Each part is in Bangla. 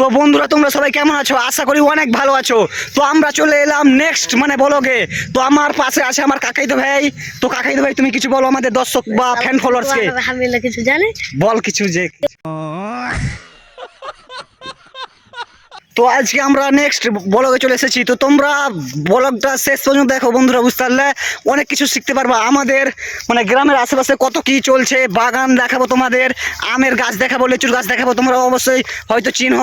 তো বন্ধুরা তোমরা সবাই কেমন আছো? আশা করি অনেক ভালো আছো। তো আমরা চলে এলাম নেক্সট মানে বলোগে তো আমার পাশে আছে আমার কাকাইতো ভাই। তো কাকাইতো ভাই তুমি কিছু বলো আমাদের দর্শক বা ফ্যান ফলোয়ার্সকে কিছু জানে? বল কিছু যে তো আজকে আমরা নেক্সট ব্লগে চলে এসেছি। তো তোমরা ব্লগটা শেষ পর্যন্ত দেখো বন্ধুরা, বুঝতে পারলে? অনেক কিছু শিখতে পারবা। আমাদের মানে গ্রামের আশেপাশে কত কি চলছে, বাগান দেখাবো তোমাদের, আমের গাছ দেখাবো, লিচুর গাছ দেখাবো, তোমরা অবশ্যই হয়তো চিনহ।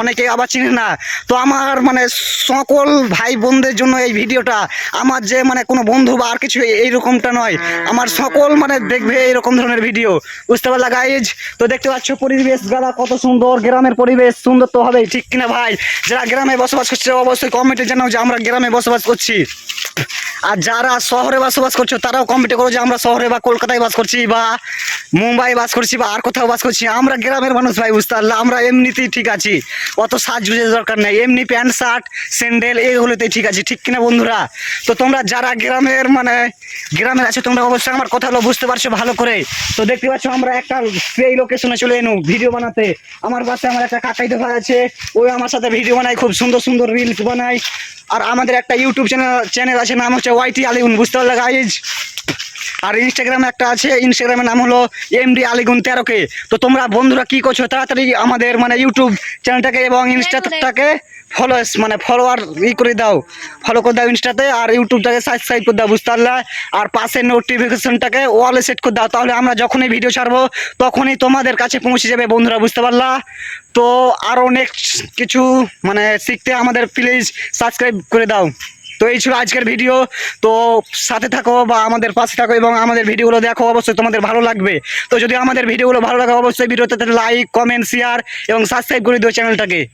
অনেকে আবার চিনে না। তো আমার মানে সকল ভাই বোনদের জন্য এই ভিডিওটা, আমার যে মানে কোনো বন্ধু বা আর কিছু এইরকমটা নয়, আমার সকল মানে দেখবে এরকম ধরনের ভিডিও। বুঝতে পারলা গাইজ তো দেখতে পাচ্ছ, পরিবেশ, গালা কত সুন্দর, গ্রামের পরিবেশ সুন্দর তো হবেই, ঠিক কিনা ভাই? যারা গ্রামে বসবাস করছে, অবশ্যই কমেন্টে জানাও যে আমরা গ্রামে বসবাস করছি। আর যারা শহরে বসবাস করছ, তারাও কমেন্টে করো যে আমরা শহরে বা কলকাতায় বাস করছি বা মুম্বাই বাস করছি বা আর কোথাও বাস করছি আমরা গ্রামের মানুষ ভাই, বুঝতে পারলে? আমরা এমনিতেই ঠিক আছি। অত সাজগুজের দরকার নেই। এমনি প্যান্ট, শার্ট, স্যান্ডেল এইগুলোতেই ঠিক আছে। ঠিক কিনা বন্ধুরা? তো তোমরা যারা গ্রামের মানে গ্রামের আছো, তোমরা অবশ্যই আমার কথাগুলো বুঝতে পারছ ভালো করে। তো দেখতে পাচ্ছ, আমরা একটা সেই লোকেশনে চলে এনু ভিডিও বানাতে। আমার পাশে আমার একটা কাকাই ভাই আছে ওই আমার সাথে ভিডিও বানায়, খুব সুন্দর সুন্দর রিলস বানায়। আর আমাদের একটা ইউটিউব চ্যানেল চ্যানেল আছে, নাম হচ্ছে ওয়াইটি আলিগুন বুঝতে পারলে গাইজ আর ইনস্টাগ্রামে একটা আছে ইনস্টাগ্রামের নাম হলো এম এমডি আলিগুন তেরোকে তো তোমরা বন্ধুরা কি করছ তাড়াতাড়ি আমাদের মানে ইউটিউব চ্যানেলটাকে এবং ইনস্টাটাকে ফলো মানে ফলোয়ার ই করে দাও। ফলো করে দাও ইনস্টাতে আর ইউটিউবটাকে সাবস্ক্রাইব করে দাও বুঝতে পারলে? আর পাশের নোটিফিকেশনটাকে ওয়ালে সেট করে দাও তাহলে আমরা যখনই ভিডিও ছাড়বো তখনই তোমাদের কাছে পৌঁছে যাবে বন্ধুরা বুঝতে পারলা? তো আরও নেক্সট কিছু মানে শিখতে আমাদের প্লিজ সাবস্ক্রাইব করে দাও। তো এই ছিল আজকের ভিডিও। তো সাথে থাকো বা আমাদের পাশে থাকো এবং আমাদের ভিডিওগুলো দেখো, অবশ্যই তোমাদের ভালো লাগবে। তো যদি আমাদের ভিডিওগুলো ভালো লাগে, অবশ্যই ভিডিওতে লাইক, কমেন্ট শেয়ার এবং সাবস্ক্রাইব করে দিও চ্যানেলটাকে।